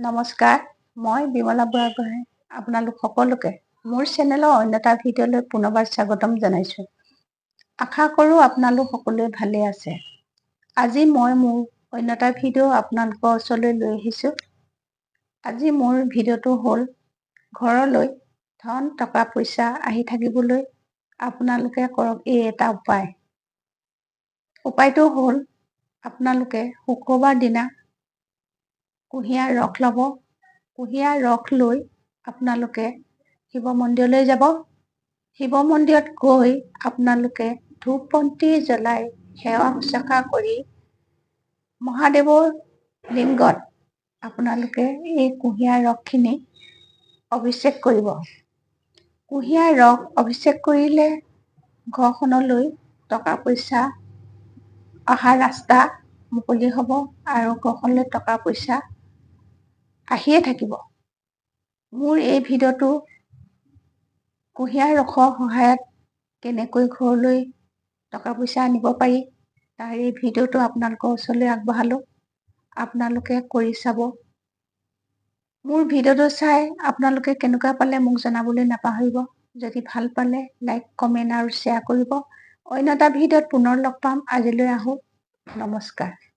নমস্কাৰ মই বিমলা বুঢ়াগোহাঁই আপোনালোক সকলোকে মোৰ চেনেলৰ অন্য এটা ভিডিঅ'লৈ পুনৰবাৰ স্বাগতম জনাইছোঁ। আশা কৰোঁ আপোনালোক সকলোৱে ভালে আছে। আজি মই মোৰ অন্য এটা ভিডিঅ' আপোনালোকৰ ওচৰলৈ লৈ আহিছোঁ। আজি মোৰ ভিডিঅ'টো হ'ল ঘৰলৈ ধন টকা পইচা আহি থাকিবলৈ আপোনালোকে কৰক এই এটা উপায়। উপায়টো হ'ল আপোনালোকে শুক্ৰবাৰ দিনা কুঁহিয়াৰ ৰস ল'ব। কুঁহিয়াৰ ৰস লৈ আপোনালোকে শিৱ মন্দিৰলৈ যাব। শিৱ মন্দিৰত গৈ আপোনালোকে ধূপ বন্তি জ্বলাই সেৱা শুশ্ৰূষা কৰি মহাদেৱৰ লিংগত আপোনালোকে এই কুঁহিয়াৰ ৰসখিনি অভিষেক কৰিব। কুঁহিয়াৰ ৰস অভিষেক কৰিলে ঘৰখনলৈ টকা পইচা অহা ৰাস্তা মুকলি হ'ব আৰু ঘৰখনলৈ টকা পইচা আহিয়ে থাকিব। মোৰ এই ভিডিঅ'টো কুঁহিয়াৰ ৰসৰ সহায়ত কেনেকৈ ঘৰলৈ টকা পইচা আনিব পাৰি তাৰ এই ভিডিঅ'টো আপোনালোকৰ ওচৰলৈ আগবঢ়ালোঁ। আপোনালোকে কৰি চাব। মোৰ ভিডিঅ'টো চাই আপোনালোকে কেনেকুৱা পালে মোক জনাবলৈ নাপাহৰিব। যদি ভাল পালে লাইক কমেণ্ট আৰু শ্বেয়াৰ কৰিব। অন্য এটা ভিডিঅ'ত পুনৰ লগ পাম। আজিলৈ আহোঁ। নমস্কাৰ।